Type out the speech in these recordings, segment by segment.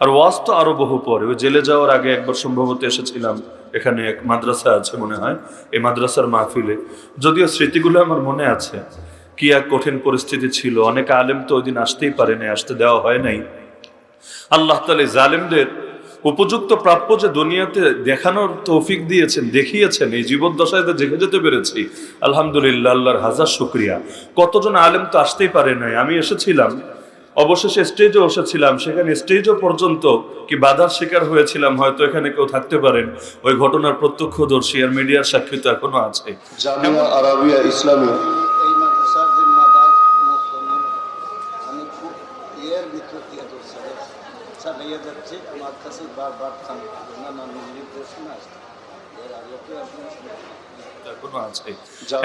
আর ওয়াজ তো আরও বহু পরে। ওই জেলে যাওয়ার আগে একবার সম্ভবত এসেছিলাম। এখানে এক মাদ্রাসা আছে মনে হয়। এই মাদ্রাসার মাহফিলে। যদিও স্মৃতিগুলো আমার মনে আছে। কি এক কঠিন পরিস্থিতি ছিল। অনেক আলেম তো ওই দিন আসতেই পারেনি, আসতে দেওয়া হয় নাই। আল্লাহ তালে জালেমদের উপযুক্ত প্রাপ্য যে দুনিয়াতে দেখানোর তৌফিক দিয়েছেন, দেখিয়েছেন, এই জীবদ্দশায় তো দেখে যেতে পেরেছি। আলহামদুলিল্লাহ, আল্লাহর হাজার শুক্রিয়া। কতজন আলেম তো আসতেই পারে নাই। আমি এসেছিলাম। অবশেষে স্টেজে বসেছিলাম। সেখানে স্টেজও পর্যন্ত কি বাধার শিকার হয়েছিলাম হয়তো এখানে কেউ থাকতে পারেন। ওই ঘটনার প্রত্যক্ষদর্শী আর মিডিয়ার সাক্ষী তো এখনও আছে। আরাবিয়া ইসলামী। এর এর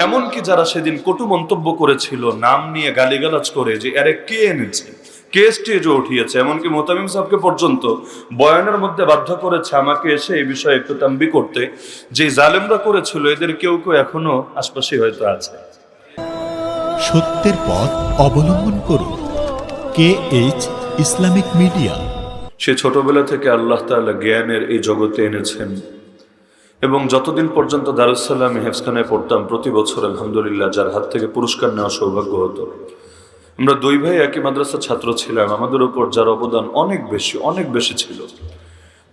এমনকি যারা সেদিন কটু মন্তব্য করেছিল নাম নিয়ে গালিগালাজ করে যে আরে কে এনেছে? কে স্টেজে উঠিয়েছে এমনকি মোতামিম সাহেবকে পর্যন্ত বয়ানের মধ্যে বাধ্য করেছে আমাকে এসে এই বিষয়ে একটু তাম্বি করতে। যে জালেমরা করেছিল এদের কেউ কেউ এখনও আশপাশে হয়তো আছে। সত্যের পথ অবলম্বন করুন। K H Islamic media. সে ছোটবেলা থেকে আল্লাহ তাআলা জ্ঞানের এই জগতে এনেছেন। এবং যতদিন পর্যন্ত দারুসাল্লামে হেফসখানায় পড়তাম প্রতি বছর আলহামদুলিল্লাহ যার হাত থেকে পুরস্কার নেওয়া সৌভাগ্য হতো। আমরা দুই ভাই একই মাদ্রাসার ছাত্র ছিলাম। আমাদের উপর যার অবদান অনেক বেশি অনেক বেশি ছিল।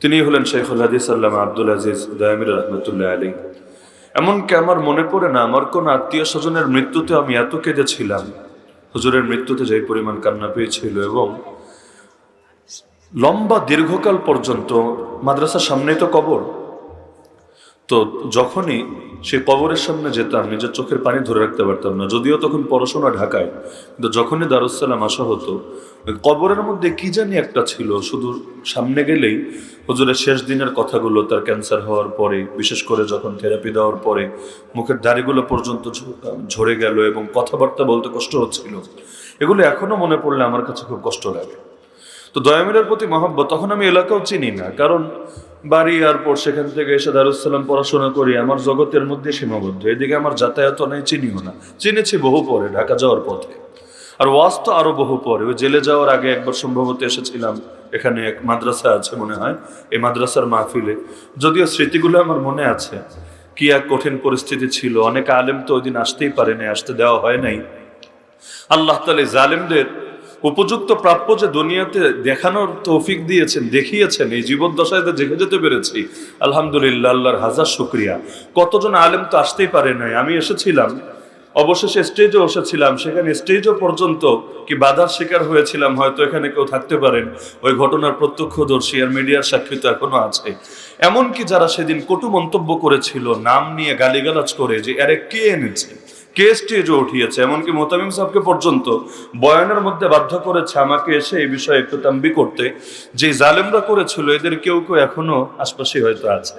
তিনি হলেন শেখুল হাদিস আল্লামা আব্দুল আজিজ দায়ামির রহমতুল্লাহ আলী এমনকি আমার মনে পড়ে না, আমার কোন আত্মীয় স্বজনের মৃত্যুতে আমি এত কেঁদেছিলাম। হুজুরের মৃত্যুতে যেই পরিমাণ কান্না পেয়েছিল এবং লম্বা দীর্ঘকাল পর্যন্ত মাদ্রাসার সামনেই তো কবর। তো যখনই সে কবরের সামনে যেতাম, নিজের চোখের পানি ধরে রাখতে পারতাম না। যদিও তখন পড়াশোনা ঢাকায়, কিন্তু যখনই দারুসালাম আসা হতো কবরের মধ্যে কি জানি একটা ছিল, শুধু সামনে গেলেই হুজুরের শেষ দিনের কথাগুলো, তার ক্যান্সার হওয়ার পরে, বিশেষ করে যখন থেরাপি দেওয়ার পরে, মুখের দাড়িগুলো পর্যন্ত ঝরে গেল এবং কথাবার্তা বলতে কষ্ট হচ্ছিল। এগুলো এখনও মনে পড়লে আমার কাছে খুব কষ্ট লাগে। তো দয়ামিরের প্রতি মহব্বত তখন আমি এলাকাও চিনি না, কারণ বাড়ি আর পর সেখান থেকে এসে দারুসালাম পড়াশোনা করি, আমার জগতের মধ্যে সীমাবদ্ধ, এদিকে আমার যাতায়াত নেই চিনিও না। চিনেছি বহু পরে, ঢাকা যাওয়ার পথে। আর ওয়াজ তো আরও বহু পরে, ওই জেলে যাওয়ার আগে একবার সম্ভবত এসেছিলাম, এখানে এক মাদ্রাসা আছে মনে হয়, এই মাদ্রাসার মাহফিলে। যদিও স্মৃতিগুলো আমার মনে আছে, কি এক কঠিন পরিস্থিতি ছিল, অনেক আলেম তো ওই দিন আসতেই পারেনি, আসতে দেওয়া হয় নাই। আল্লাহ তালে জালেমদের উপযুক্ত প্রাপ্য যে দুনিয়াতে দেখানোর তৌফিক দিয়েছেন, দেখিয়েছেন, এই জীবদ্দশায় তো দেখে যেতে পেরেছি। আলহামদুলিল্লাহ, আল্লাহর হাজার শুক্রিয়া। কতজন আলেম তো আসতেই পারে নাই। আমি এসেছিলাম, অবশেষে স্টেজে বসেছিলাম সেখানে স্টেজও পর্যন্ত কি বাধার শিকার হয়েছিলাম, হয়তো এখানে কেউ থাকতে পারেন। ওই ঘটনার প্রত্যক্ষদর্শী আর মিডিয়ার সাক্ষী তো এখনও আছে। এমনকি যারা সেদিন কটু মন্তব্য করেছিল, নাম নিয়ে গালিগালাজ করে যে, আরে কে এনেছে? কে স্টেজে উঠিয়েছে, এমনকি মোতামিম সাহেবকে পর্যন্ত বয়ানের মধ্যে বাধ্য করেছে আমাকে এসে এই বিষয়ে একটু তাম্বি করতে। যে জালেমরা করেছিল, এদের কেউ কেউ এখনও আশপাশে হয়তো আছে।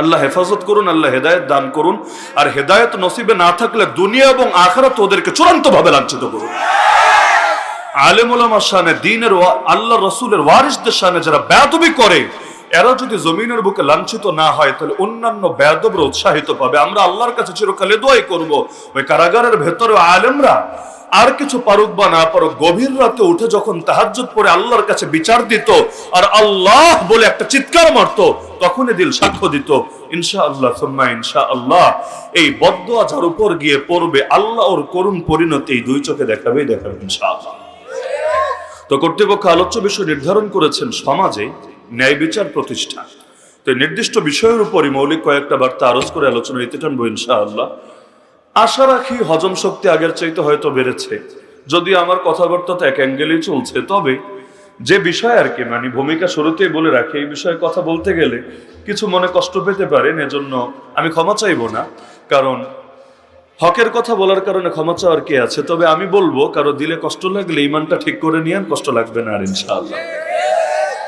আল্লাহ হেফাজত করুন, আল্লাহ হেদায়ত দান করুন। আর হেদায়ত নসিবে না থাকলে দুনিয়া এবং আখারাত ওদেরকে চূড়ান্ত ভাবে লাঞ্ছিত করুন। আলেমুলামার সামনে দিনের আল্লাহ রসুলের ওয়ারিসদের সামনে যারা বেয়াদবি করে এরা যদি জমিনের বুকে লাঞ্ছিত না হয়, তাহলে অন্যান্য বেয়াদবরা উৎসাহিত পাবে। আমরা আল্লাহর কাছে চিরকালে দোয়াই করব। ওই কারাগারের ভেতরে আলেমরা আর কিছু পারুক বা না পারুক, গভীর রাতে উঠে যখন তাহাজ্জুদ পরে আল্লাহর কাছে বিচার দিত আর আল্লাহ বলে একটা চিৎকার মারতো, তখনই দিল সাক্ষ্য দিত। ইনশা আল্লাহ ইনশা আল্লাহ এই বদয়া যার উপর গিয়ে পড়বে, আল্লাহ ওর করুণ পরিণতি এই দুই চোখে দেখাবেই দেখাবে ইনশা আল্লাহ তো কর্তৃপক্ষ আলোচ্য বিষয় নির্ধারণ করেছেন সমাজে ন্যায় বিচার প্রতিষ্ঠা। তো নির্দিষ্ট বিষয়ের উপরই মৌলিক কয়েকটা বার্তা আরজ করে আলোচনা নিতে টানবো ইনশাআল্লাহ। আশা রাখি হজম শক্তি আগের চাইতে হয়তো বেড়েছে। যদি আমার কথাবার্তা তো এক অ্যাঙ্গেলেই চলছে, তবে যে বিষয় আর কি মানে ভূমিকা শুরুতেই বলে রাখি, এই বিষয়ে কথা বলতে গেলে কিছু মনে কষ্ট পেতে পারেন, এজন্য আমি ক্ষমা চাইব না। কারণ হকের কথা বলার কারণে ক্ষমা চাওয়ার কে আছে? তবে আমি বলব, কারও দিলে কষ্ট লাগলে ইমানটা ঠিক করে নিয়ে কষ্ট লাগবে না আর ইনশাআল্লাহ।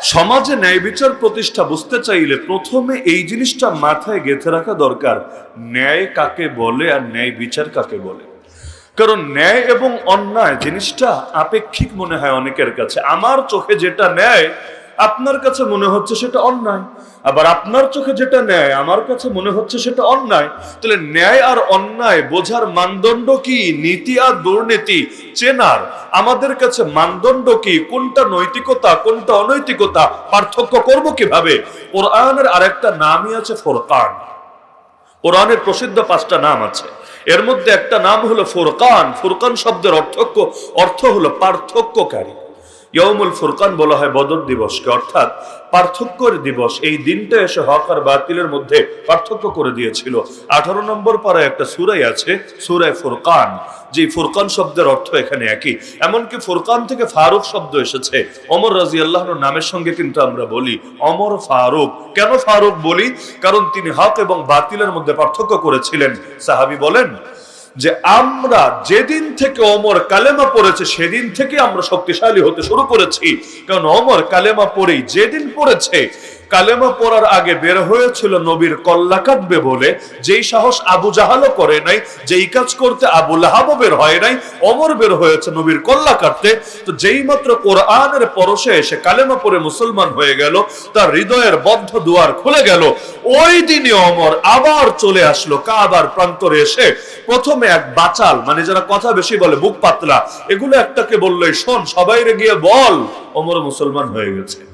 সমাজে ন্যায় বিচার প্রতিষ্ঠা বুঝতে চাইলে প্রথমে এই জিনিসটা মাথায় গেঁথে রাখা দরকার। ন্যায় কাকে বলে আর ন্যায় বিচার কাকে বলে? কারণ ন্যায় এবং অন্যায় জিনিসটা আপেক্ষিক মনে হয় অনেকের কাছে। আমার চোখে যেটা ন্যায় আপনার কাছে মনে হচ্ছে সেটা অন্যায়, আবার আপনার চোখে যেটা ন্যায়, আমার কাছে মনে হচ্ছে সেটা অন্যায়। তাহলে ন্যায় আর অন্যায় বোঝার মানদণ্ড কি? নীতি আর দুর্নীতি? চেনার। আমাদের কাছে মানদণ্ড কি? কোনটা নৈতিকতা, কোনটা অনৈতিকতা? পার্থক্য করব কীভাবে? কোরআনের আরেকটা নামই আছে ফোরকান। কোরআনের প্রসিদ্ধ পাঁচটা নাম আছে। এর মধ্যে একটা নাম হলো ফোরকান। ফোরকান শব্দের অর্থক্য অর্থ হলো পার্থক্যকারী। ইয়মুল ফুরকান বলা হয় বদর দিবসকে, অর্থাৎ পার্থক্যের দিবস। এই দিনটা এসে হক আর বাতিলের মধ্যে পার্থক্য করে দিয়েছিল। আঠারো নম্বর পাড়ায় একটা সুরাই আছে, সুরায় ফুরকান। যে ফুরকান শব্দের অর্থ এখানে একই। এমনকি ফুরকান থেকে ফারুক শব্দ এসেছে। অমর রাজি আল্লাহর নামের সঙ্গে কিন্তু আমরা বলি অমর ফারুক। কেন ফারুক বলি? কারণ তিনি হক এবং বাতিলের মধ্যে পার্থক্য করেছিলেন। সাহাবি বলেন যে আমরা যেদিন থেকে অমর কালেমা পড়েছে, সেদিন থেকে আমরা শক্তিশালী হতে শুরু করেছি। কারণ অমর কালেমা পড়েই যেদিন পড়েছে কালেমা পড়ার আগে বের হয়েছিল নবীর কল্লা কাটবে বলে, যেই সাহস আবু জাহালও করে নাই, যেই কাজ করতে আবু লাহাবও বের হয় নাই, অমর বের হয়েছে নবীর কল্লা কাটতে। তো যেই মাত্র কোরআনের পরশে এসে কালেমা পড়ে মুসলমান হয়ে গেল, তার হৃদয়ের বদ্ধ দুয়ার খুলে গেল। ওই দিনে অমর আবার চলে আসলো কাবার প্রান্তরে এসে। প্রথমে এক বাচাল মানে যারা কথা বেশি বলে, বুক পাতলা, এগুলো একটাকে বলল শোন সবাই গিয়ে বল, অমর মুসলমান হয়ে গেছে।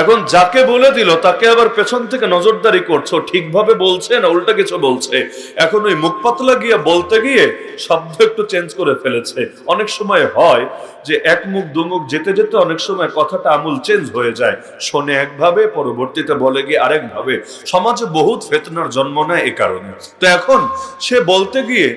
এখন যাকে বলে দিল, তাকে আবার পেছন থেকে নজরদারি করছ ঠিকভাবে বলছে না উল্টা কিছু বলছে? এখন ওই মুখ পাতলা গিয়ে বলতে গিয়ে শব্দ একটু চেঞ্জ করে ফেলেছে। অনেক সময় হয় যে এক মুখ দুমুখ যেতে যেতে অনেক সময় কথাটা আমূল চেঞ্জ হয়ে যায়। শোনে একভাবে, পরবর্তীতে বলে গিয়ে আরেকভাবে। সমাজে বহুত ফেতনার জন্ম নেয় এ কারণে। তো এখন সে বলতে গিয়ে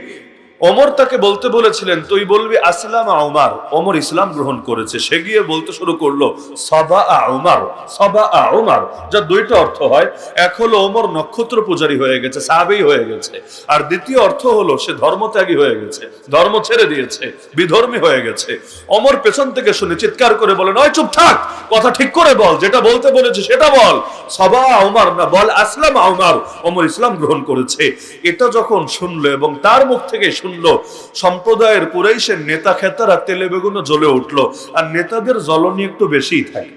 ওমর তাকে বলতে বলেছিলেন, তুই বলবি, আসলাম ওমর ওমর ইসলাম গ্রহণ করেছে। সে গিয়ে বলতে শুরু করল সবা ওমর সবা ওমর যার দুইটা অর্থ হয়, এক হলো ওমর নক্ষত্র পূজারী হয়ে গেছে সাবেই হয়ে গেছে। আর দ্বিতীয় অর্থ হলো সে ধর্মত্যাগী হয়ে গেছে, ধর্ম ছেড়ে দিয়েছে, বিধর্মী হয়ে গেছে। অমর পেছন থেকে শুনে চিৎকার করে বলে, নয়, চুপ থাক, কথা ঠিক করে বল, যেটা বলতে বলেছে সেটা বল। সবা ওমর না, বল আসলাম ওমর ওমর ইসলাম গ্রহণ করেছে। এটা যখন শুনলো এবং তার মুখ থেকে শুনলো সম্প্রদায়ের কুরাইশের নেতা খেতারা তেলে বেগুনো জ্বলে উঠল। আর নেতাদের জ্বলনি একটু বেশিই থাকে।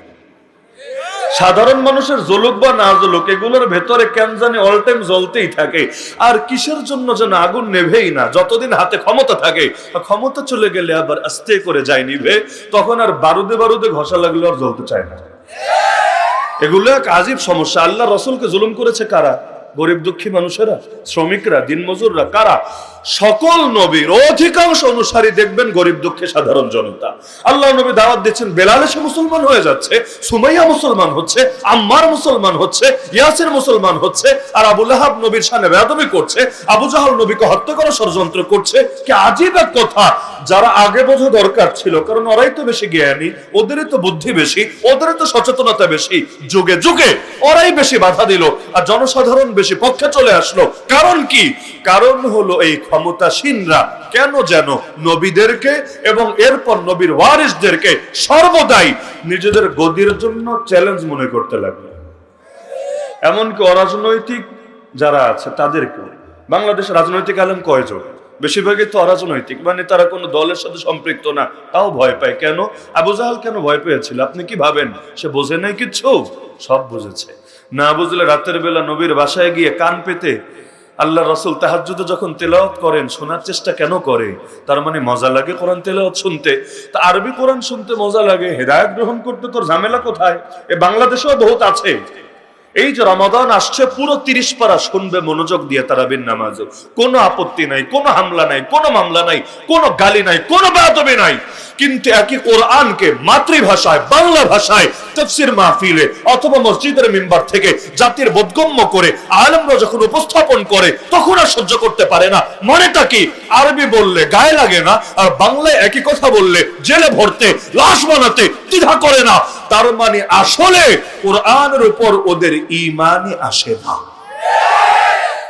সাধারণ মানুষের জলুক বা না জলুক এগুলোর ভেতরে কেন জানি অল টাইম জ্বলতেই থাকে। আর কিসের জন্য যেন আগুন নেভেই না? যতদিন হাতে ক্ষমতা থাকে ক্ষমতা চলে গেলে আবার আস্তে করে যায় নিভে তখন আর বারুদে বারুদে ঘষা লাগলে আর জ্বলতে চায় না। এগুলো এক আজীব সমস্যা। আল্লাহ রসুলকে জুলুম করেছে কারা? গরিব দুঃখী মানুষেরা, শ্রমিকরা, দিনমজুররা, কারা? সকল নবীর অধিকাংশ অনুসারী দেখবেন গরিব দুঃখে সাধারণ জনতা। আল্লাহ নবী দাওয়াত দিচ্ছেন, বেলাল এসে মুসলমান হয়ে যাচ্ছে, সুমাইয়া মুসলমান হচ্ছে, আম্মার মুসলমান হচ্ছে, ইয়াসির মুসলমান হচ্ছে, আর আবুল আহাব নবীর সামনে বেয়াদবি করছে, আবু জাহাল নবীকে হত্যা করার ষড়যন্ত্র করছে। কি আজীব এক কথা, যারা আগে বোঝা দরকার ছিল, কারণ ওরাই তো বেশি জ্ঞানী, ওদেরই তো বুদ্ধি বেশি, ওদেরই তো সচেতনতা বেশি, যুগে যুগে ওরাই বেশি বাধা দিল আর জনসাধারণ বেশি পক্ষে চলে আসলো। কারণ কি? কারণ হলো এই ক্ষমতাসীনরা কেন যেন নবীদেরকে এবং এরপর নবীর ওয়ারিসদেরকে সর্বদাই নিজেদের গদির জন্য চ্যালেঞ্জ মনে করতে লাগল। এমনকি অরাজনৈতিক যারা আছে, তাদেরকেও। বাংলাদেশের রাজনৈতিক আলেম কয়জন? বেশিরভাগই তো অরাজনৈতিক মানে তারা কোনো দলের সাথে সম্পৃক্ত না, তাও ভয় পায়। কেন? আবু জাহাল কেন ভয় পেয়েছিল? আপনি কি ভাবেন? সে বোঝে নাই কিচ্ছু? সব বুঝেছে। না বুঝলে রাতের বেলা নবীর বাসায় গিয়ে কান পেতে আল্লাহ রসুল তাহাজুদে যখন তেলাওয়াত করেন, শোনার চেষ্টা কেন করে? তার মানে মজা লাগে কোরআন তেলাওয়াত শুনতে। তা আরবি কোরআন শুনতে মজা লাগে, হেদায়ত গ্রহণ করতে তোর ঝামেলা কোথায়? এ বাংলাদেশেও বহুত আছে। এই যে রমাদান আসছে, পুরো তিরিশ পারা শুনবে, মনোযোগ দিয়ে তারাবিন নামাজ কোনো আপত্তি নাই, কোনো হামলা নাই, কোনো মামলা নাই, কোনো গালি নাই, কোনো বেদবি নাই। কিন্তু একই কোরআনকে মাতৃভাষায়, বাংলা ভাষায় তফসির মাহফিলে অথবা মসজিদের মেম্বার থেকে জাতির বোধগম্য করে, আলমরা যখন উপস্থাপন করে, তখন আর সহ্য করতে পারে না। মনেটা কি? আরবি বললে গায়ে লাগে না, আর বাংলায় একই কথা বললে জেলে ভরতে, লাশ বানাতে দ্বিধা করে না। তার মানে আসলে কোরআনের উপর ওদের ইমানই আসে না।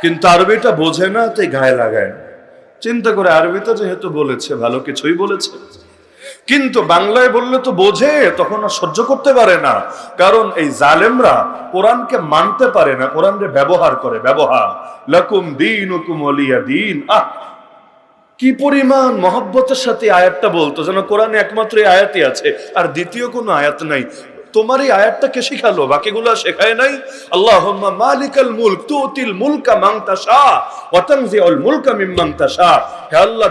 কিন্তু আরবিটা বোঝে না, তাই গায়ে লাগায় না। চিন্তা করে আরবিতে যেহেতু বলেছে, ভালো কিছুই বলেছে। কিন্তু বাংলায় বললে তো বোঝে, তখন আর সহ্য করতে পারে না। কারণ এই জালেমরা কোরআনকে মানতে পারে না, কোরআনকে ব্যবহার করে। ব্যবহার। লকুম দিন হুকুম অলিয়া দিন। আহ! কি পরিমাণ মহব্বতের সাথে আয়াতটা বলতো, যেন কোরআনে একমাত্র আয়াতই আছে। আর দ্বিতীয় কোনো আয়াত নাই। তোমার এই আয়াতটা কে শিখালো, বাকিগুলো শেখায় নাই। আল্লাহ মালিকাল মুলক মুলকা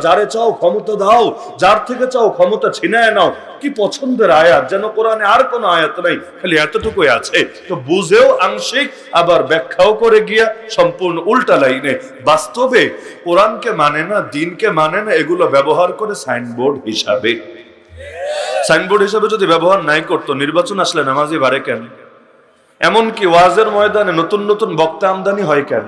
যারে চাও ক্ষমতা দাও, যার থেকে চাও ক্ষমতা ছিনায় নাও। কি পছন্দের আয়াত? যেন কোরআনে আর কোনো আয়াত নাই, খালি এতটুকুই আছে। তো বুঝেও আংশিক, আবার ব্যাখ্যাও করে গিয়া সম্পূর্ণ উল্টা লাইনে। বাস্তবে কোরআনকে মানে না, দিনকে মানে না, এগুলো ব্যবহার করে সাইনবোর্ড হিসাবে। সাইনবোর্ড হিসাবে যদি ব্যবহার নাই করতো, নির্বাচন আসলে নামাজি বাড়ে কেন? এমনকি ওয়াজের ময়দানে নতুন নতুন বক্তা আমদানি হয় কেন?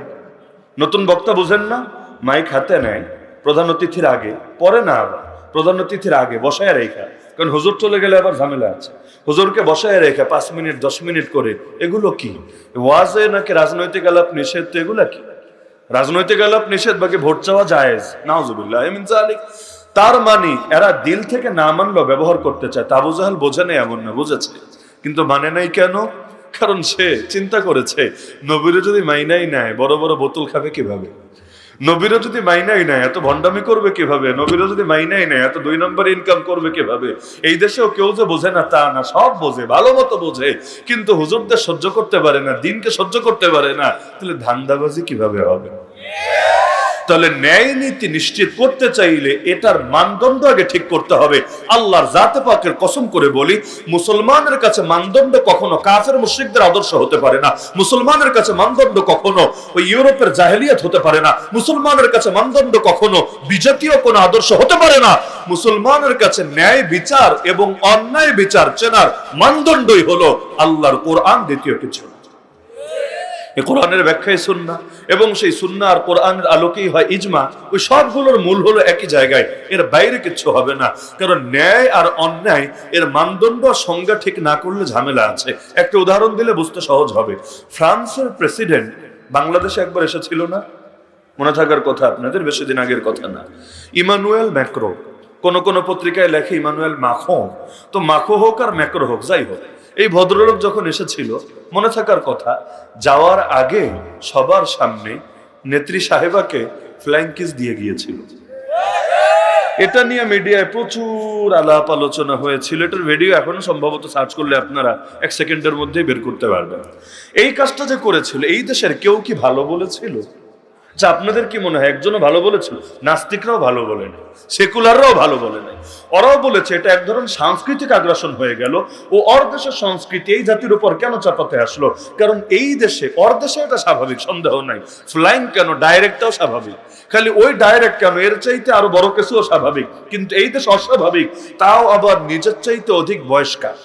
নতুন বক্তা বুঝেন না? মাইক হাতে নেয়। প্রধান অতিথির আগে, পরে না আবার। প্রধান অতিথির আগে বসায় রেখা। কারণ হুজুর চলে গেলে আবার ঝামেলা আছে। হুজুরকে বসায় রেখা পাঁচ মিনিট, দশ মিনিট করে। এগুলো কি? ওয়াজে নাকি রাজনৈতিক আলাপ নিষেধ? তো এগুলা কি? রাজনৈতিক আলাপ নিষেধ বাকি ভোট চাওয়া মিন জালিক তার মানে এরা দিল থেকে না মানলো ব্যবহার করতে চায়। তাবু জাহাল বোঝে নেই, এমন না, বুঝেছে। কিন্তু মানে নাই কেন? কারণ সে চিন্তা করেছে নবীরে যদি মাইনাই নেয়, বড় বড় বোতল খাবে কীভাবে? নবীরা যদি মাইনাই নেয়, এত ভণ্ডামি করবে কীভাবে? নবীরা যদি মাইনাই নেয়, এত দুই নম্বর ইনকাম করবে কীভাবে? এই দেশেও কেউ যে বোঝে না, তা না, সব বোঝে, ভালো মতো বোঝে। কিন্তু হুজুরদের সহ্য করতে পারে না, দিনকে সহ্য করতে পারে না। তাহলে ধান্দাবাজি কীভাবে হবে? তাহলে ন্যায় নীতি নিশ্চিত করতে চাইলে এটার মানদণ্ড আগে ঠিক করতে হবে। আল্লাহর জাতে পাকের কসম করে বলি, মুসলমানের কাছে মানদণ্ড কখনো কাফের মুশ্রিকদের আদর্শ হতে পারে না। মুসলমানের কাছে মানদণ্ড কখনো ওই ইউরোপের জাহেলিয়াত হতে পারে না। মুসলমানের কাছে মানদণ্ড কখনো বিজাতীয় কোনো আদর্শ হতে পারে না। মুসলমানের কাছে ন্যায় বিচার এবং অন্যায় বিচার চেনার মানদণ্ডই হলো আল্লাহর কোরআন দ্বিতীয় কিছু। কোরআনের ব্যাখ্যায় সুন্না এবং সেই সুন্না আর কোরআনের আলোকেই হয় ইজমা। ওই সবগুলোর মূল হলো একই জায়গায়। এর বাইরে কিচ্ছু হবে না। কারণ ন্যায় আর অন্যায়, এর মানদণ্ড সংজ্ঞা ঠিক না করলে ঝামেলা আছে। একটা উদাহরণ দিলে বুঝতে সহজ হবে। ফ্রান্সের প্রেসিডেন্ট বাংলাদেশে একবার এসেছিল না? মনে থাকার কথা আপনাদের, বেশি দিন আগের কথা না। ইমানুয়েল ম্যাক্রো, কোন কোন পত্রিকায় লেখে ইমানুয়েল মাখো। তো মাখো হোক আর ম্যাক্রো হোক, যাই হোক। এই ভদ্রলোক যখন এসেছিল, মনে থাকার কথা, যাওয়ার আগে সবার সামনে নেত্রী সাহেবাকে ফ্লাইং কিস দিয়ে গিয়েছিল। এটা নিয়ে মিডিয়ায় প্রচুর আলাপ আলোচনা হয়েছিল। এটার ভিডিও এখনও সম্ভবত সার্চ করলে আপনারা এক সেকেন্ডের মধ্যেই বের করতে পারবেন। এই কাজটা যে করেছিল, এই দেশের কেউ কি ভালো বলেছিল? আচ্ছা আপনাদের কি মনে হয় একজনও ভালো বলেছিল নাস্তিকরাও ভালো বলে নাই, সেকুলাররাও ভালো বলে নাই। ওরাও বলেছে এটা এক ধরনের সাংস্কৃতিক আগ্রাসন হয়ে গেল ও অর দেশের সংস্কৃতি এই জাতির উপর কেন চাপাতে আসলো? কারণ এই দেশে অর দেশে এটা স্বাভাবিক, সন্দেহ নাই। ফ্লাইং কেন, ডাইরেক্টটাও স্বাভাবিক। খালি ওই ডাইরেক্ট কেন, এর চাইতে আরও বড় কিছুও স্বাভাবিক। কিন্তু এই দেশ অস্বাভাবিক, তাও আবার নিজের চাইতে অধিক বয়স্কার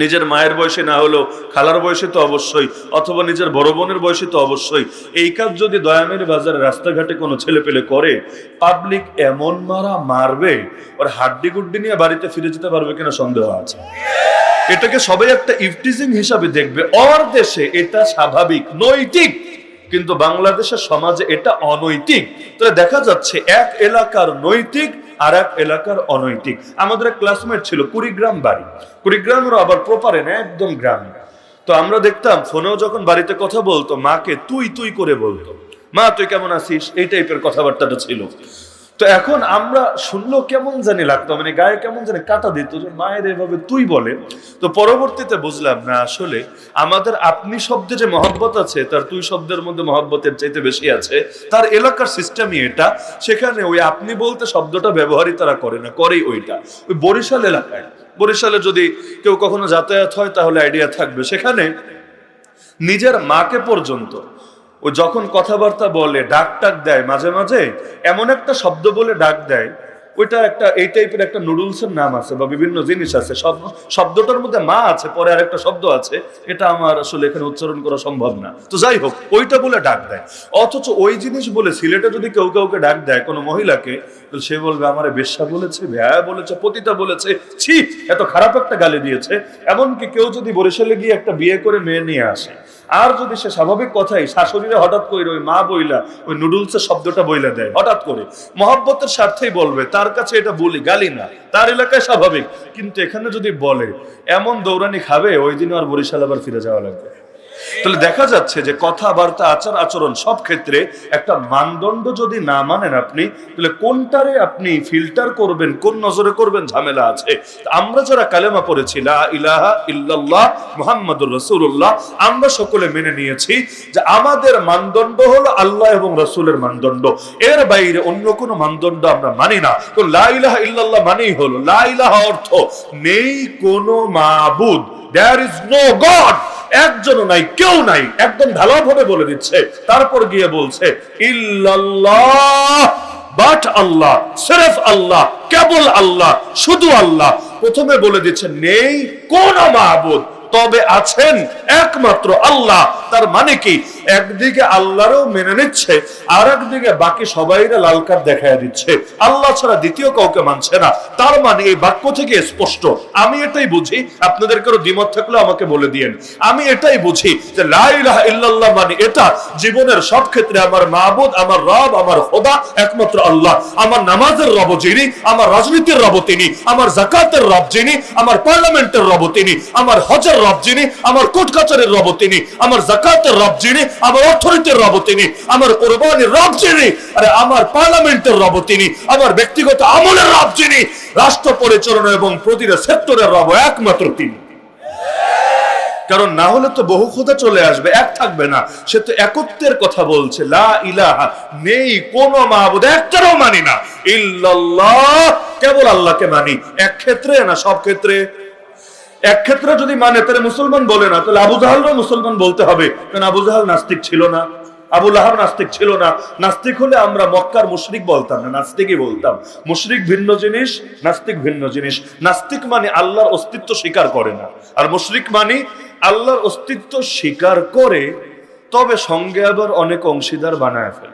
নিজের মায়ের বয়সে না হলেও খালার বয়সে তো অবশ্যই, অথবা নিজের বড় বোনের বয়সে তো অবশ্যই। এই কাজ যদি দয়ামের বাজারে রাস্তাঘাটে কোনো ছেলে পেলে করে, পাবলিক এমন মারা মারবে, ওর হাড্ডি গুড্ডি নিয়ে বাড়িতে ফিরে যেতে পারবে কিনা সন্দেহ আছে। এটাকে সবাই একটা ইফটিজিং হিসাবে দেখবে। অর দেশে এটা স্বাভাবিক, নৈতিক, কিন্তু বাংলাদেশের সমাজে এটা অনৈতিক। তাহলে দেখা যাচ্ছে এক এলাকার নৈতিক আর এক এলাকার অনৈতিক। আমাদের এক ক্লাসমেট ছিল কুড়িগ্রাম বাড়ি। কুড়িগ্রামেরও আবার প্রপারে না একদম গ্রামে। তো আমরা দেখতাম ফোনেও যখন বাড়িতে কথা বলতো, মাকে তুই তুই করে বলতো। মা, তুই কেমন আছিস? এই টাইপের কথাবার্তাটা ছিল। তো এখন আমরা শুনলেও কেমন জানি লাগতো? মানে গায়ে কেমন জানি কাটা দিত যে মায়ের এভাবে তুই বলে। তো পরবর্তীতে বুঝলাম না, আসলে আমাদের আপনি শব্দে যে মহব্বত আছে, তার তুই শব্দের মধ্যে মহব্বতের চাইতে বেশি আছে, তার এলাকার সিস্টেমই এটা। সেখানে ওই আপনি বলতে শব্দটা ব্যবহারই তারা করে না, করেই ওইটা। ওই বরিশাল এলাকায়। বরিশালে যদি কেউ কখনো যাতায়াত হয়, তাহলে আইডিয়া থাকবে। সেখানে নিজের মাকে পর্যন্ত ও যখন কথাবার্তা বলে, ডাক টাক দেয় মাঝে মাঝে, এমন একটা শব্দ বলে ডাক দেয়, ওইটা একটা, এই টাইপের একটা নুডলসের নাম আছে বা বিভিন্ন জিনিস আছে শব্দটার মধ্যে মা আছে, পরে আর একটা শব্দ আছে, এটা আমার আসলে এখানে উচ্চারণ করা সম্ভব না। তো যাই হোক, ওইটা বলে ডাক দেয়। অথচ ওই জিনিস বলে সিলেটে যদি কেউ কাউকে ডাক দেয়, কোনো মহিলাকে সে বলবে, আমার বেশ্যা বলেছে, ভ্যা বলেছে, পতিতা বলেছে, ছি, এত খারাপ একটা গালি দিয়েছে। এমনকি কেউ যদি বরিশালে গিয়ে একটা বিয়ে করে মেয়ে নিয়ে আসে আর যদি সে স্বাভাবিক কথাই শাশুড়িরা হঠাৎ করে ওই মা বইলা, ওই নুডলসের শব্দটা বইলা দেয়, হঠাৎ করে, মহব্বতের স্বার্থেই বলবে, তার কাছে এটা বলি, গালি না, তার এলাকায় স্বাভাবিক। কিন্তু এখানে যদি বলে, এমন দৌড়ানি খাবে, ওই দিন আর বরিশাল আবার ফিরে যাওয়া লাগবে। তাহলে দেখা যাচ্ছে যে কথাবার্তা, আচার, আচরণ সব ক্ষেত্রে একটা মানদণ্ড যদি না মানেন আপনি, তাহলে কোনটারে আপনি ফিল্টার করবেন, কোন নজরে করবেন ঝামেলা আছে? আমরা যারা কালেমা পড়েছি ইল্লাল্লাহ মুহাম্মাদুর রাসূলুল্লাহ, আমরা সকলে মেনে নিয়েছি যে আমাদের মানদণ্ড হলো আল্লাহ এবং রাসূলের মানদণ্ড। এর বাইরে অন্য কোনো মানদণ্ড আমরা মানি না। তো লা ইলাহা ইল্লাল্লাহ মানেই হলো, লা অর্থ নেই কোনো মাবুদ দেয়ার ইজ নো গড একজনও নাই, কেউ নাই, একদম ঢালাভাবে বলে দিচ্ছে। তারপর গিয়ে বলছে, ইল্লাল্লাহ, বাট আল্লাহ, সেরেফ আল্লাহ, কেবল আল্লাহ, শুধু আল্লাহ। প্রথমে বলে দিচ্ছে, নেই, কোন মাহবুদ তবে আছেন একমাত্র আল্লাহ। তার মানে কি? একদিকে আল্লাহরও মেনে নিচ্ছে আর একদিকে বাকি সবাইরা লাল কার্ড দেখায় দিচ্ছে। আল্লাহ ছাড়া দ্বিতীয় কাউকে মানছে না। তার মানে এই বাক্য থেকে স্পষ্ট। আমি এটাই বুঝি আপনাদের কারও দ্বিমত থাকলে আমাকে বলে দিয়েন। আমি এটাই বুঝি যে লা ইলাহা ইল্লাল্লাহ মানে এটা, জীবনের সব ক্ষেত্রে আমার মাহবুদ আমার রব, আমার খোদা একমাত্র আল্লাহ। আমার নামাজের রব যিনি, আমার রাজনীতির রব তিনি, আমার জাকাতের রব যিনি, আমার পার্লামেন্টের রব তিনি, আমার হজের রব যিনি, আমার কোর্ট কাচারের রব তিনি, আমার জাকাতের রব যিনি আমার অর্থনীতির রব তিনি, আমার কোরবানির রব যিনি, আরে আমার পার্লামেন্টের রব তিনি, আমার ব্যক্তিগত আমলের রব যিনি, রাষ্ট্র পরিচালনা এবং প্রতিটা সেক্টরের রব একমাত্র তিনি। কারণ না হলে তো বহু খোদা চলে আসবে, এক থাকবে না। সে তো একত্বের কথা বলছে, লা ইলাহা নেই, কোন মাহবুদ একটারও মানি না। ইল্লাল্লাহ, কেবল আল্লাহকে মানি। এক ক্ষেত্রে না সব ক্ষেত্রে? এক ক্ষেত্রে যদি মানে তাহলে মুসলমান বলে না, তাহলে আবু জাহালও মুসলমান বলতে হবে, কারণ আবু জাহাল নাস্তিক ছিল না, আবু লাহাব নাস্তিক ছিল না। নাস্তিক হলে আমরা মক্কার মুশরিক বলতাম না, নাস্তিকই বলতাম। মুশরিক ভিন্ন জিনিস, নাস্তিক ভিন্ন জিনিস। নাস্তিক মানে আল্লাহর অস্তিত্ব স্বীকার করে না। আর মুশরিক মানে আল্লাহর অস্তিত্ব স্বীকার করে, তবে সঙ্গে আবার অনেক অংশীদার বানায় ফেলে।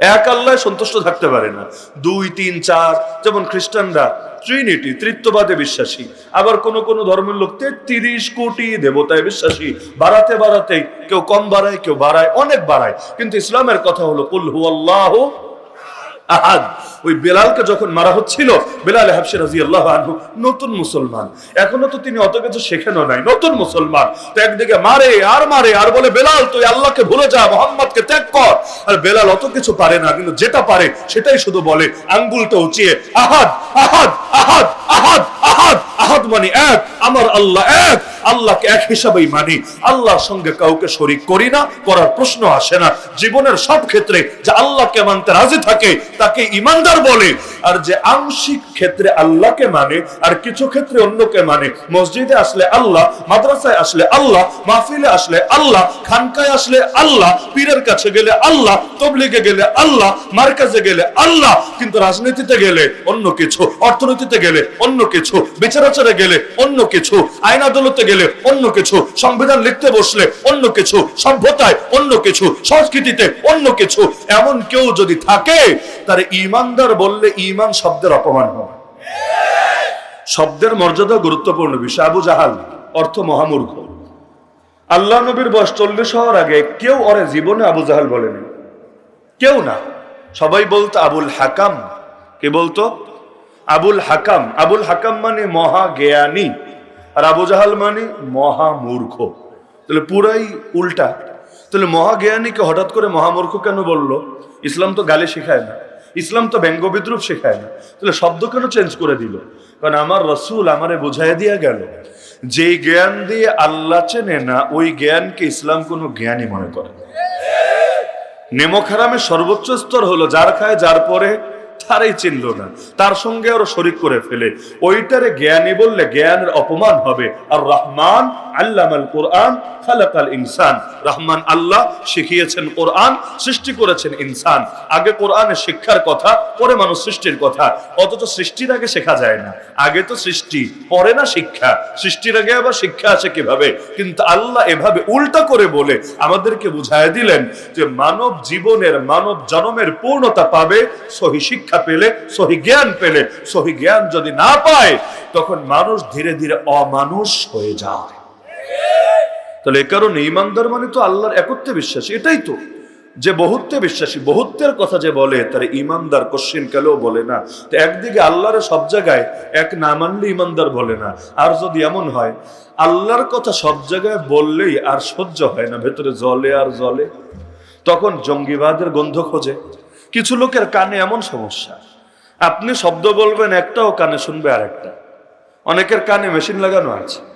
এক আল্লাহ সন্তুষ্ট থাকতে পারে না। দুই, তিন, চার, যেমন খ্রিস্টানরা ট্রিনিটি তৃত্ববাদে বিশ্বাসী, আবার কোন কোন ধর্মের লোক তেত্রিশ কোটি দেবতায় বিশ্বাসী, বাড়াতে বাড়াতে কেউ কম বাড়ায়, কেউ বাড়ায়, অনেক বাড়ায়। কিন্তু ইসলামের কথা হলো, কুল হু আল্লাহ আহাদ। ওই বেলালকে যখন মারা হচ্ছিল, বেলাল হাফসি রাজি আল্লাহ আনহু নতুন মুসলমান। এখনও তো তিনি অত কিছু শেখানো নাই, নতুন মুসলমান। তো একদিকে মারে, আর মারে, আর বলে, বেলাল, তুই আল্লাহকে ভুলে যা, মোহাম্মদকে ত্যাগ কর। আর বেলাল অত কিছু পারে না, কিন্তু যেটা পারে, সেটাই শুধু বলে, আঙ্গুলটা উঁচিয়ে, আহাদ আহাদ আহাদ আহাদ আহাদ আহাদ মানে এক। আমার আল্লাহ এক। আল্লাহকে এক হিসাবেই মানি। আল্লাহর সঙ্গে কাউকে শরিক করি না, করার প্রশ্ন আসে না। জীবনের সব ক্ষেত্রে যে আল্লাহকে মানতে রাজি থাকে, তাকে ইমানদার বলে। আর যে আংশিক ক্ষেত্রে আল্লাহকে মানে আর কিছু ক্ষেত্রে অন্যকে মানে মসজিদে আসলে আল্লাহ, মাদ্রাসায় আসলে আল্লাহ, মাহফিলে আসলে আল্লাহ, খানকায় আসলে আল্লাহ, পীরের কাছে গেলে আল্লাহ, তবলিগে গেলে আল্লাহ, মার্কাজে গেলে আল্লাহ, কিন্তু রাজনীতিতে গেলে অন্য কিছু, অর্থনীতিতে গেলে অন্য কিছু, বিচারাচারে গেলে অন্য কিছু, আইন আদালতে গেলে অন্য কিছু, সংবিধান লিখতে বসলে অন্য কিছু, সভ্যতায় অন্য কিছু, সংস্কৃতিতে অন্য কিছু, এমন কেউ যদি থাকে তার ইমানদার বললে ইমান শব্দের অপমান হবে। শব্দের মর্যাদা গুরুত্বপূর্ণ বিষয়, আবু জাহাল, অর্থ মহামূর্খ। আল্লাহ নবীর বয়স চল্লিশ হওয়ার আগে কেউ ওরে জীবনে আবু জাহাল বলেনি। কেউ না। সবাই বলতো আবুল হাকাম। কে বলতো? আবুল হাকাম। আবুল হাকাম মানে মহা জ্ঞানী আর আবু জাহাল মানে মহা মূর্খ। তাহলে পুরাই উল্টা। তাহলে মহা জ্ঞানীকে হঠাৎ করে মহামূর্খ কেন বলল? ইসলাম তো গালি শেখায় না। ইসলাম তো ব্যঙ্গ বিদ্রুপ শেখায় না। তাহলে শব্দ কেন চেঞ্জ করে দিল? কারণ আমার রসুল আমারে বুঝাই দিয়া গেল যে জ্ঞান দিয়ে আল্লাহ চেনে না, ওই জ্ঞানকে ইসলাম কোনো জ্ঞানই মনে করে না। নেমক হারামের সর্বোচ্চ স্তর হলো, যার খায় যার পরে তারাই চিনল না তার সঙ্গে আরও শরিক করে ফেলে। ওইটারে জ্ঞানী বললে জ্ঞানের অপমান হবে। আর রহমান আল্লামাল কোরআন খালাকাল ইনসান। রহমান আল্লাহ শিখিয়েছেন কোরআন, সৃষ্টি করেছেন ইনসান। আগে কোরআনের শিক্ষার কথা, পরে মানুষ সৃষ্টির কথা। অথচ সৃষ্টির আগে শেখা যায় না। আগে তো সৃষ্টি, পরে না শিক্ষা। সৃষ্টির আগে আবার শিক্ষা আছে কীভাবে? কিন্তু আল্লাহ এভাবে উল্টা করে বলে আমাদেরকে বুঝায় দিলেন যে মানব জীবনের, মানব জন্মের পূর্ণতা পাবে সহি শিক্ষা। পেলে, সহি জ্ঞান পেলে, সহি জ্ঞান যদি না পায়, তখন মানুষ ধীরে ধীরে অমানুষ হয়ে যায়। তাহলে এ কারণে ইমানদার মানে তো আল্লাহর একত্বে বিশ্বাস, এটাই তো। যে বহুত্বে বিশ্বাসী, বহুত্বের কথা যে বলে তার ইমানদার কোশ্চিন কালেও বলে না। তো একদিকে আল্লাহর সব জায়গায় এক না মানলে ইমানদার বলে না। আর যদি এমন হয়, আল্লাহর কথা সব জায়গায় বললেই আর সহ্য হয় না, ভেতরে জলে আর জলে। তখন জঙ্গিবাদের গন্ধ খোঁজে। কিছু লোকের কানে এমন সমস্যা। আপনি শব্দ বলবেন একটাও কানে শুনবে আর একটা অনেকের কানে মেশিন লাগানো আছে।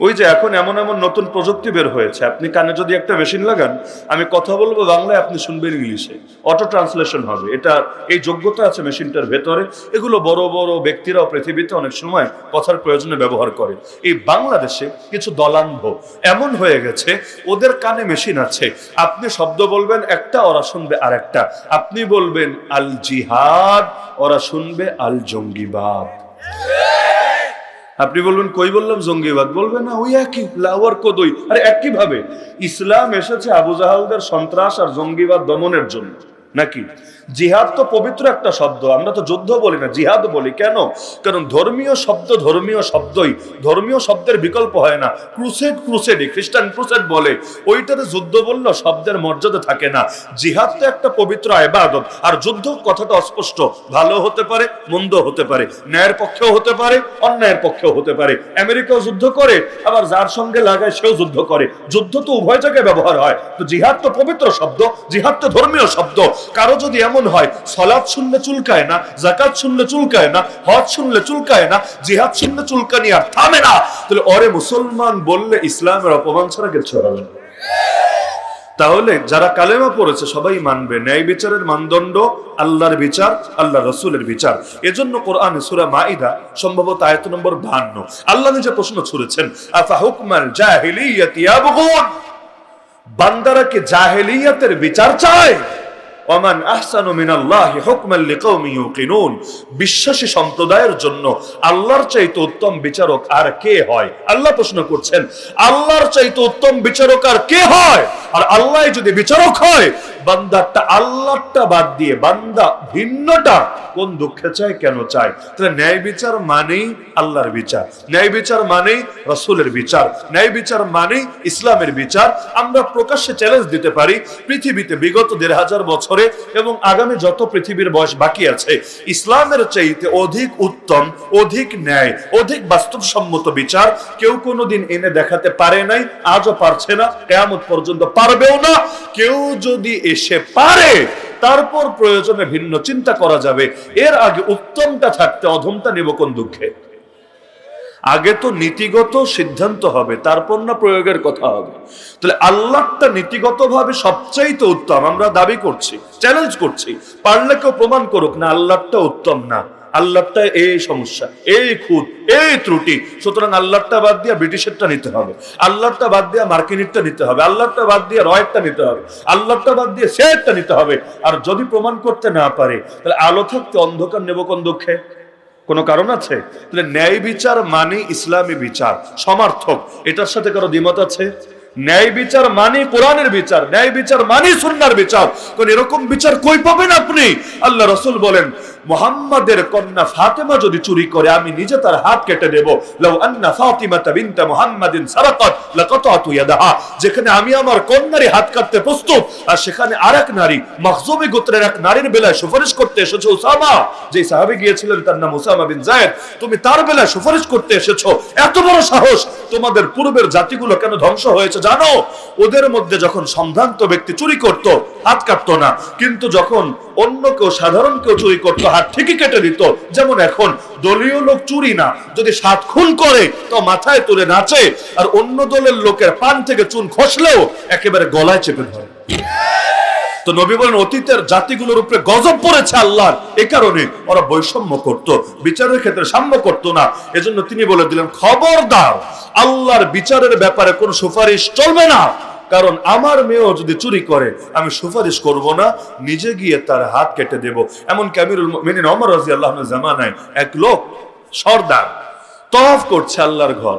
ওই যে এখন এমন এমন নতুন প্রযুক্তি বের হয়েছে, আপনি কানে যদি একটা মেশিন লাগান, আমি কথা বলব বাংলায়, আপনি শুনবেন ইংলিশে। অটো ট্রান্সলেশন হবে। এটা, এই যোগ্যতা আছে মেশিনটার ভেতরে। এগুলো বড় বড় ব্যক্তিরাও পৃথিবীতে অনেক সময় কথার প্রয়োজনে ব্যবহার করে। এই বাংলাদেশে কিছু দলান্ধ এমন হয়ে গেছে, ওদের কানে মেশিন আছে। আপনি শব্দ বলবেন, একটা, ওরা শুনবে আর একটা আপনি বলবেন, আল জিহাদ, ওরা শুনবে আল জঙ্গিবাদ। আপনি বলবেন, কই বললাম? জঙ্গিবাদ। বলবেন না, ওই একই, লাওয়ার কদই আরে একই ভাবে ইসলাম এসেছে আবু জাহালদের সন্ত্রাস আর জঙ্গিবাদ দমনের জন্য, নাকি? জিহাদ তো পবিত্র একটা শব্দ, আমরা তো যুদ্ধ বলি না, জিহাদ বলি। কেন? কারণ ধর্মীয় শব্দ ধর্মীয় শব্দই, ধর্মীয় শব্দের বিকল্প হয় না। ক্রুসেড ক্রুসেডই, খ্রিস্টান ক্রুসেড বলে, ওইটাতে যুদ্ধ বললেও শব্দের মর্যাদা থাকে না। জিহাদ তো একটা পবিত্র আবাদত, আর যুদ্ধ কথাটা অস্পষ্ট, ভালো হতে পারে, মন্দ হতে পারে, ন্যায়ের পক্ষেও হতে পারে, অন্যায়ের পক্ষেও হতে পারে। আমেরিকাও যুদ্ধ করে, আবার যার সঙ্গে লাগায় সেও যুদ্ধ করে। যুদ্ধ তো উভয় জায়গায় ব্যবহার হয়। তো জিহাদ তো পবিত্র শব্দ, জিহাদ তো ধর্মীয় শব্দ। কারও যদি এমন হয়, সলাদ শুনলে চুলকায় না জাকাত শুনলে চুলকায় না, হজ শুনলে চুলকায় না, জিহাদ শুনলে চুলকানি আর থামে না। তাহলে অরে মুসলমান বললে ইসলামের অপমান ছাড়া কিছু হবে না। তাহলে যারা কালেমা পড়েছে সবাই মানবে, ন্যায় বিচারের মানদণ্ড আল্লাহর বিচার আল্লাহ রসুলের বিচার। এজন্য কোরআন সুরা মাইদা সম্ভবত আয়ত নম্বর বাহান্ন। আল্লাহ নিজে প্রশ্ন ছুড়েছেন, আফা হুকমাল জাহিলিয়াতি বান্দারা কি জাহেলিয়াতের বিচার চায়? ওমান আহসানু মিনাল্লাহি হুকমান লিকাউমি ইউকিনুন। বিশ্বাসী সম্প্রদায়ের জন্য আল্লাহর চাইতে উত্তম বিচারক আর কে হয়? আল্লাহ প্রশ্ন করছেন, আল্লাহর চাইতে উত্তম বিচারক আর কে হয়? আর আল্লাহ যদি বিচারক হয়, বান্দারটা আল্লাহটা বাদ দিয়ে বান্দা ভিন্নটা কোন দুঃখে চায়, কেন চায়? তাহলে ন্যায় বিচার মানেই আল্লাহর বিচার। ন্যায় বিচার মানেই রসুলের বিচার। ন্যায় বিচার মানেই ইসলামের বিচার। আমরা প্রকাশ্যে চ্যালেঞ্জ দিতে পারি পৃথিবীতে বিগত দেড় হাজার বছরে এবং আগামী যত পৃথিবীর বয়স বাকি আছে, ইসলামের চাইতে অধিক উত্তম, অধিক ন্যায়, অধিক বাস্তবসম্মত বিচার কেউ কোনোদিন এনে দেখাতে পারে নাই, আজও পারছে না, কেয়ামত পর্যন্ত পারবেও না। কেউ যদি এসে পারে, তারপর প্রয়োজনে ভিন্ন চিন্তা করা যাবে। এর আগে উত্তমটা থাকতে, অধমটা নেব কোন দুঃখে? আগে তো নীতিগত সিদ্ধান্ত হবে, তারপর না প্রয়োগের কথা হবে। তাহলে আল্লাহটা নীতিগত নীতিগতভাবে সবচাইতে উত্তম। আমরা দাবি করছি চ্যালেঞ্জ করছি, পারলে কেউ প্রমাণ করুক না, আল্লাহটা উত্তম না। আল্লাহটা এই সমস্যা, এই খুদ এই ত্রুটি। সুতরাং আল্লাহটা বাদ দিয়ে ব্রিটিশেরটা নিতে হবে। আল্লাহটা বাদ দিয়ে মার্কিনিরটা নিতে হবে। আল্লাহটা বাদ দিয়ে রয়েরটা নিতে হবে। আল্লাহটা বাদ দিয়ে শেয়ারটা নিতে হবে। আর যদি প্রমাণ করতে না পারে, তাহলে আলো থাকতে অন্ধকার নেব কোন দুঃখে? কোনো কারণ আছে? তাহলে ন্যায় বিচার মানে ইসলামী বিচার, সমার্থক। এটার সাথে কারও দ্বিমত আছে? ন্যায় বিচার মানে কোরআনের বিচার, ন্যায় বিচার মানে সুন্নার বিচার। কোন এরকম বিচার কই পাবেন আপনি? আল্লাহ রসুল বলেন মোহাম্মদের কন্যা ফাতেমা যদি চুরি করে, আমি নিজে তার হাত কেটে দেব। লাউ আন্না ফাতিমাতা বিনতে মুহাম্মাদিন সারাকাত, লাকাতাতু ইয়াদাহা। যেখানে আমি আমার কন্যারই হাত কাটতে প্রস্তুত, আর সেখানে আরেক নারী, মখজুমি গোত্রের এক নারীর বেলায় সুপারিশ করতে এসেছ উসামা। যে সাহাবী গিয়েছিলেন, তার নাম উসামা বিন জায়েদ। তুমি তার বেলায় সুপারিশ করতে এসেছ। এত বড় সাহস! তোমাদের পূর্বের জাতিগুলো কেন ধ্বংস হয়েছে জানো? ওদের মধ্যে যখন সম্ভ্রান্ত ব্যক্তি চুরি করত, হাত কাটতো না। কিন্তু যখন অন্য কেউ সাধারণ কেউ চুরি করতো হাত ঠিকই কেটে দিত। যেমন এখন দলীয় লোক চুরি না, যদি সাত খুন করে, তো মাথায় তুলে নাচে, আর অন্য দলের লোকের পান থেকে চুন খসলেও একেবারে গলায় চেপে ধরে। তো নবী বলেন, অতীতের জাতিগুলোর উপরে গজব পড়েছে আল্লাহর। এ কারণে ওরা বৈষম্য করত, বিচারের ক্ষেত্রে সাম্য করত না। এজন্য তিনি বলে দিলেন, খবরদার, আল্লাহর বিচারের ব্যাপারে কোন সুপারিশ চলবে না। কারণ আমার মেয়েও যদি চুরি করে, আমি সুপারিশ করব না, নিজে গিয়ে তার হাত কেটে দেব। এমন কামিরুল মিনিন অমর রাজি আল্লাহ জামানায় এক লোক, সর্দার তফ করছে আল্লাহর ঘর।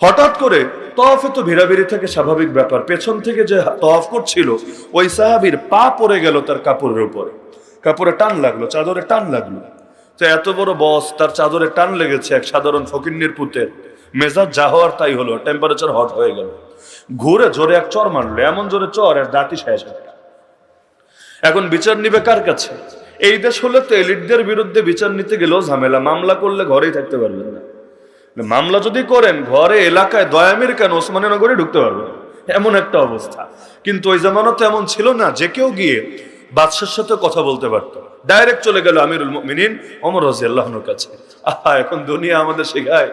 হঠাৎ করে তফে তো ভিড়াভিড়ি থেকে স্বাভাবিক ব্যাপার, পেছন থেকে যে তফ করছিল, ওই সাহাবির পা পড়ে গেল তার কাপড়ের উপরে। কাপড়ে টান লাগল, চাদরে টান লাগল। তো এত বড় বস, তার চাদরে টান লেগেছে এক সাধারণ ফকিন্নির পুতের মেজাজ যা হওয়ার তাই হলো টেম্পারেচার হট হয়ে গেল। ঘুরে জোরে এক চর মারলো, এমন জোরে চর আর দাঁতি শেষ এখন বিচার নিবে কার কাছে? এই দেশ হলে তো এলিটদের বিরুদ্ধে বিচার নিতে গেলেও ঝামেলা, মামলা করলে ঘরেই থাকতে পারবেন না। মামলা যদি করেন, ঘরে, এলাকায় দয়ামির কেন ওসমানের নগরে ঢুকতে পারবেন না। এমন একটা অবস্থা। কিন্তু ওই জামানো তো এমন ছিল না যে কেউ গিয়ে বাদশার সাথে কথা বলতে পারত। ডাইরেক্ট চলে গেল আমিরুল মিনিন অমর রাজি আল্লাহনুর কাছে। আহা, এখন দুনিয়া আমাদের শেখায়,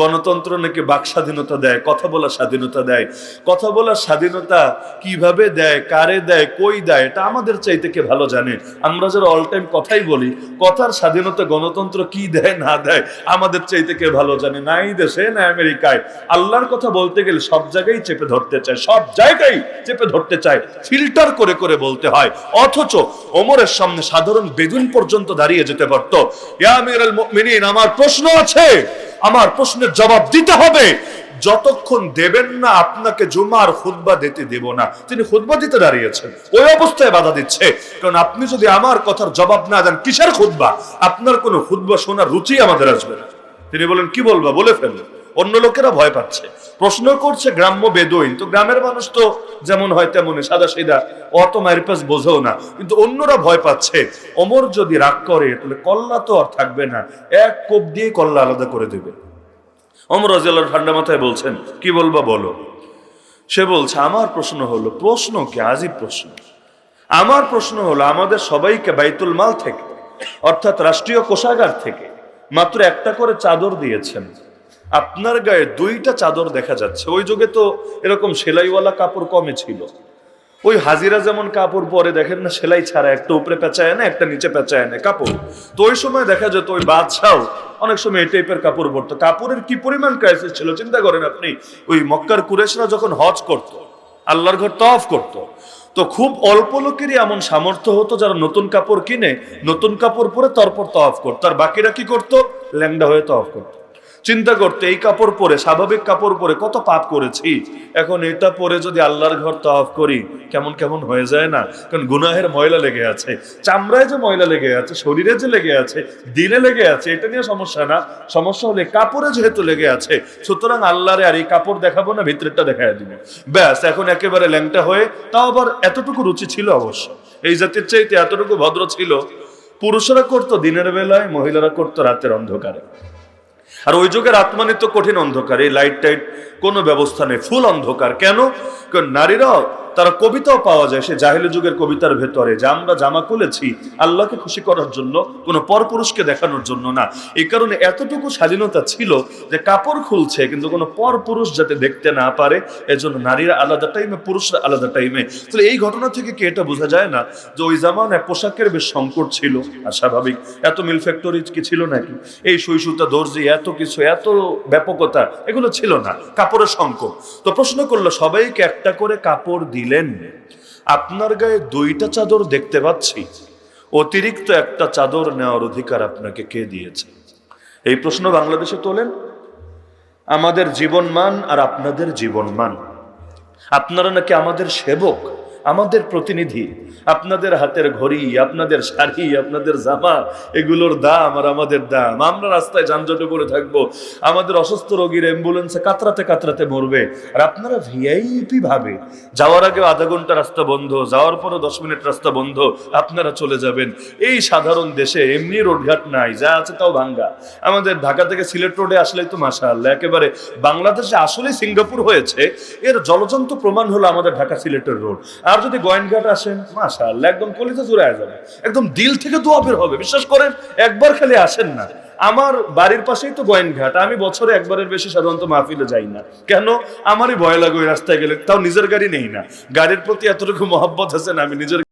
গণতন্ত্র নাকি বাক স্বাধীনতা দেয়, কথা বলার স্বাধীনতা দেয়। কথা বলার স্বাধীনতা কীভাবে দেয়, কারে দেয়, কই দেয়, এটা আমাদের চাইতে কে ভালো জানে? আমরা যারা অল টাইম কথাই বলি, কথার স্বাধীনতা গণতন্ত্র কি দেয়, না দেয়, আমাদের চাইতে কে ভালো জানে? না এই দেশে, না আমেরিকায়। আল্লাহর কথা বলতে গেলে সব জায়গায় চেপে ধরতে চায়, সব জায়গায় চেপে ধরতে চায়। ফিল্টার করে করে বলতে হয়। অথচ ওমরের সামনে সাধারণ বেদুন পর্যন্ত দাঁড়িয়ে যেতে পারত। আমার প্রশ্ন আছে। আমার প্রশ্নের জবাব দিতে হবে। যতক্ষণ দেবেন না, আপনাকে জুমার খুতবা দিতে দেব না। তিনি খুতবা দিতে দাঁড়িয়েছেন। ওই অবস্থায় বাধা দিচ্ছে। কারণ আপনি যদি আমার কথার জবাব না দেন, কিসের খুতবা? আপনার কোনো খুতবা শোনার রুচি আমাদের আসবে না। তিনি বলেন, কি বলবা? বলে ফেললেন অন্য লোকেরা ভয় পাচ্ছে। প্রশ্ন করছে গ্রাম্য বেদইন। তো গ্রামের মানুষ তো যেমন হয় তেমনই, সাদা সিধা। অত মারিপাস বোঝেও না। কিন্তু অন্যরা ভয় পাচ্ছে। অমর যদি রাগ করে, তাহলে কল্লা তো আর থাকবে না। এক কোপ দিয়ে কল্লা আলাদা করে দেবে। অমর রাজিয়াল্লাহ ঠান্ডা মাথায় বলছেন, কি বলবা বলো? সে বলছে, আমার প্রশ্ন হলো, প্রশ্ন কি? আজই প্রশ্ন। আমার প্রশ্ন হলো, আমাদের সবাইকে বাইতুল মাল থেকে, অর্থাৎ রাষ্ট্রীয় কোষাগার থেকে, মাত্র একটা করে চাদর দিয়েছেন। আপনার গায়ে দুইটা চাদর দেখা যাচ্ছে। ওই যুগে তো এরকম সেলাইওয়ালা কাপড় কমে ছিল। ওই হাজিরা যেমন কাপড় পরে দেখেন না, সেলাই ছাড়া একটা উপরে পেঁচায় না একটা নিচে পেঁচায় না কাপড়। তো ওই সময় দেখা যেত ওই বাদশাও অনেক সময় এই টাইপের কাপড় পরতো। কাপড়ের কি পরিমাণ ক্রাইসিস ছিল চিন্তা করেন আপনি? ওই মক্কার কুরেশরা যখন হজ করত, আল্লাহর ঘর তফ করত, তো খুব অল্প লোকেরই এমন সামর্থ্য হতো যারা নতুন কাপড় কিনে, নতুন কাপড় পরে তারপর তফ করতো। আর বাকিরা কি করতো? ল্যাংডা হয়ে তফ করতো। চিন্তা করতে, এই কাপড় পরে, স্বাভাবিক কাপড় পরে কত পাপ করেছি। এখন এটা পরে যদি আল্লাহর ঘর তফ করি, কেমন কেমন হয়ে যায় না? কারণ গুনাহের ময়লা লেগে আছে, চামড়ায় যে ময়লা লেগে আছে, শরীরে যে লেগে আছে, দিলে লেগে আছে, এটা নিয়ে সমস্যা না। সমস্যা হলে কাপড়ে যেহেতু লেগে আছে, সুতরাং আল্লাহরে আর এই কাপড় দেখাবো না, ভিতরেরটা দেখাই দিব। ব্যাস, এখন একেবারে ল্যাংটা হয়ে, তাও আবার এতটুকু রুচি ছিল অবশ্য, এই জাতির চাইতে এতটুকু ভদ্র ছিল। পুরুষরা করতো, দিনের বেলায় মহিলারা করতো, রাতের অন্ধকারে। আর ওই যুগের আত্মানিত কঠিন অন্ধকার এই লাইট টাইট কোনো ব্যবস্থা নেই। ফুল অন্ধকার। কেন? নারীরাও, তারা কবিতাও পাওয়া যায়। সে জাহিলি যুগের কবিতার ভেতরে যে আমরা জামা খুলেছি আল্লাহকে খুশি করার জন্য, কোনো পরপুরুষকে দেখানোর জন্য না। এই কারণে এতটুকু স্বাধীনতা ছিল যে কাপড় খুলছে, কিন্তু কোনো পরপুরুষ যাতে দেখতে না পারে, এজন্য নারীরা আলাদা টাইমে পুরুষরা আলাদা টাইমে তাহলে এই ঘটনা থেকে কি এটা বোঝা যায় না যে ওই জামানায় পোশাকের বেশ সংকট ছিল? আর স্বাভাবিক, এত মিল ফ্যাক্টরি কি ছিল নাকি? এই সুতা দর্জি, এত কিছু, এত ব্যাপকতা, এগুলো ছিল না। কাপড়ের সংকট। তো প্রশ্ন করল, সবাইকে একটা করে কাপড় দিলেন? আপনার গায়ে দুইটা চাদর দেখতে পাচ্ছি। অতিরিক্ত একটা চাদর নেওয়ার অধিকার আপনাকে কে দিয়েছে? এই প্রশ্ন বাংলাদেশে তোলেন? আমাদের জীবনমান আর আপনাদের জীবনমান। আপনারা নাকি আমাদের সেবক? আমাদের প্রতিনিধি, আপনাদের হাতের ঘড়ি, আপনাদের শাড়ি, আপনাদের জামা, এগুলোর দাম আর আমাদের দাম। আমরা রাস্তায় যানজটে পড়ে থাকব, আমাদের অসুস্থ রোগীর অ্যাম্বুলেন্সে কাতরাতে কাতরাতে মরবে। আর আপনারা ভিআইপি ভাবে, যাওয়ার আগে আধা ঘণ্টা রাস্তা বন্ধ, যাওয়ার পরও দশ মিনিট রাস্তা বন্ধ, আপনারা চলে যাবেন। এই সাধারণ দেশে এমনি রোডঘাট নাই, যা আছে তাও ভাঙ্গা। আমাদের ঢাকা থেকে সিলেট রোডে আসলেই তো মাসা আল্লাহ একেবারে বাংলাদেশে আসলে সিঙ্গাপুর হয়েছে। এর জলজন্ত প্রমাণ হলো আমাদের ঢাকা সিলেটের রোড। আর যদি গোয়েনঘাট আসেন মাসা একদম কলিতে জুড়ে যাবে। একদম দিল থেকে দোয়া বের হবে। বিশ্বাস করেন, একবার খালি আসেন না। আমার বাড়ির পাশেই তো গোয়েনঘাট আমি বছরে একবারের বেশি সাধারণত মাহফিলে যাই না। কেন? আমারই ভয় লাগে ওই রাস্তায় গেলে। তাও নিজের গাড়ি নেই না। গাড়ির প্রতি এতটুকু মহব্বত আছে না, আমি নিজের